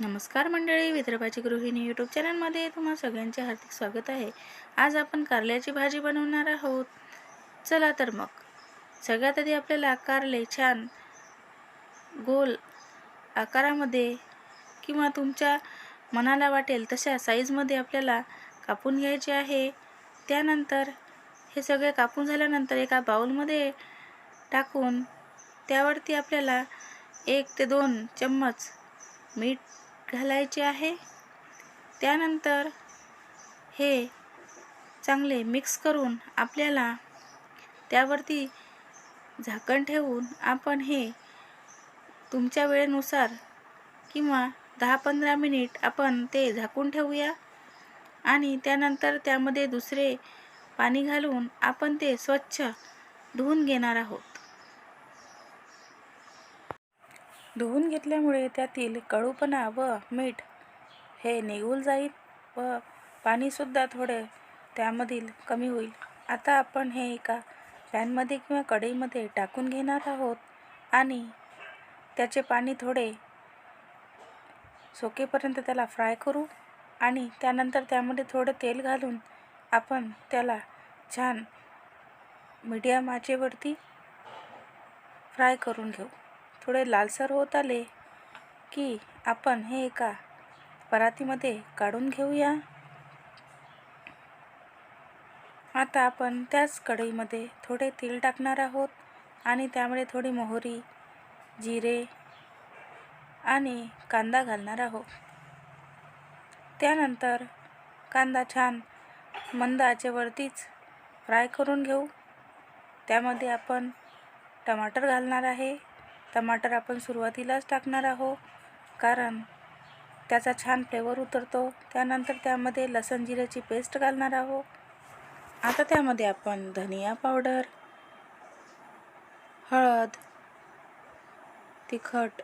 नमस्कार मंडळी विदर्भाची गृहिणी यूट्यूब चॅनलमध्ये तुम्हा सगळ्यांचे हार्दिक स्वागत आहे. आज आपण कारल्याची भाजी बनवणार आहोत. चला तर मग. सगळ्यात आधी आपल्याला कारले छान गोल आकारामध्ये किंवा तुमच्या मनाला वाटेल तशा साईजमध्ये आपल्याला कापून घ्यायचे आहे. त्यानंतर हे सगळे कापून झाल्यानंतर एका बाउलमध्ये टाकून त्यावरती आपल्याला एक ते दोन चम्मच मीठ घालायचे आहे. त्यानंतर हे चांगले मिक्स करून आपल्याला त्यावरती झाकण ठेवून आपण हे तुमच्या वेळेनुसार किंवा दहा पंधरा मिनिट आपण ते झाकून ठेवूया आणि त्यानंतर त्यामध्ये दुसरे पाणी घालून आपण ते स्वच्छ धुवून घेणार आहोत. धुवून घेतल्यामुळे त्यातील कडूपणा व मीठ हे निघून जाईल व पाणीसुद्धा थोडे त्यामधील कमी होईल. आता आपण हे एका पॅनमध्ये किंवा कढईमध्ये टाकून घेणार आहोत आणि त्याचे पाणी थोडे सोकेपर्यंत त्याला फ्राय करू आणि त्यानंतर त्यामध्ये थोडं तेल घालून आपण त्याला छान मीडियम आचेवरती फ्राय करून घेऊ. थोडे लालसर होत आले की आपण हे एका परातीमध्ये काढून घेऊया. आता आपण त्याच कढईमध्ये थोडे तेल टाकणार आहोत आणि त्यामध्ये थोडी मोहरी जिरे आणि कांदा घालणार आहोत. त्यानंतर कांदा छान मंद आचेवरतीच फ्राय करून घेऊ. त्यामध्ये आपण टमाटर घालणार आहे. टमाटर आपण सुरुवातीलाच टाकणार आहोत कारण त्याचा छान फ्लेवर उतरतो. त्यानंतर त्यामध्ये लसण जिऱ्याची पेस्ट घालणार आहोत. आता त्यामध्ये आपण धनिया पावडर हळद तिखट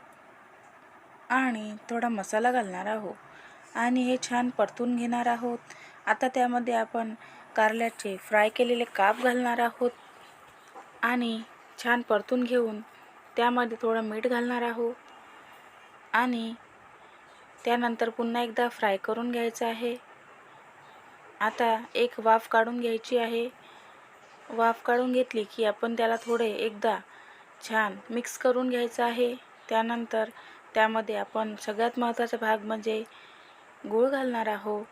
आणि थोडा मसाला घालणार आहोत. आणि हे छान परतून घेणार आहोत. आता त्यामध्ये आपण कारल्याचे फ्राय केलेले काप घालणार आहोत. आणि छान परतून घेऊन त्यामध्ये थोडं मीठ घालणार आहो आणि त्यानंतर पुन्हा एकदा फ्राय करून घ्यायचं आहे. आता एक वाफ काढून घ्यायची आहे. वाफ काढून घेतली की आपण त्याला थोडे एकदा छान मिक्स करून घ्यायचं आहे. त्यानंतर त्यामध्ये आपण सगळ्यात महत्त्वाचा भाग म्हणजे गूळ घालणार आहोत.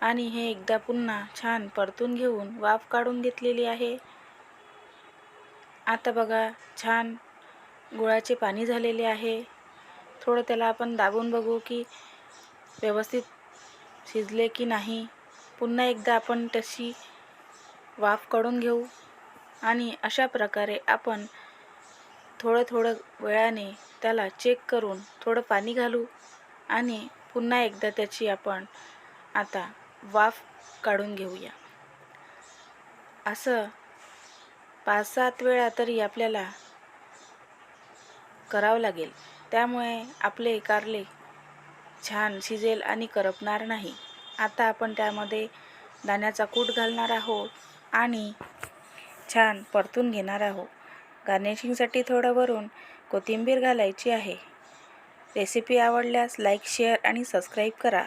आणि हे एकदा पुन्हा छान परतून घेऊन वाफ काढून घेतलेली आहे. आता बघा छान गुळाचे पाणी झालेले आहे. थोडं त्याला आपण दाबून बघू की व्यवस्थित शिजले की नाही. पुन्हा एकदा आपण तशी वाफ काढून घेऊ आणि अशा प्रकारे आपण थोडं थोडं वेळाने त्याला चेक करून थोडं पाणी घालू आणि पुन्हा एकदा त्याची आपण आता वाफ काढून घेऊया. असं पाच सात वेळा तरी आपल्याला करावं लागेल. त्यामुळे आपले कारले छान शिजेल आणि करपणार नाही. आता आपण त्यामध्ये दाण्याचा कूट घालणार आहोत आणि छान परतून घेणार आहोत. गार्निशिंगसाठी थोडं वरून कोथिंबीर घालायची आहे. रेसिपी आवडल्यास लाईक शेअर आणि सबस्क्राईब करा.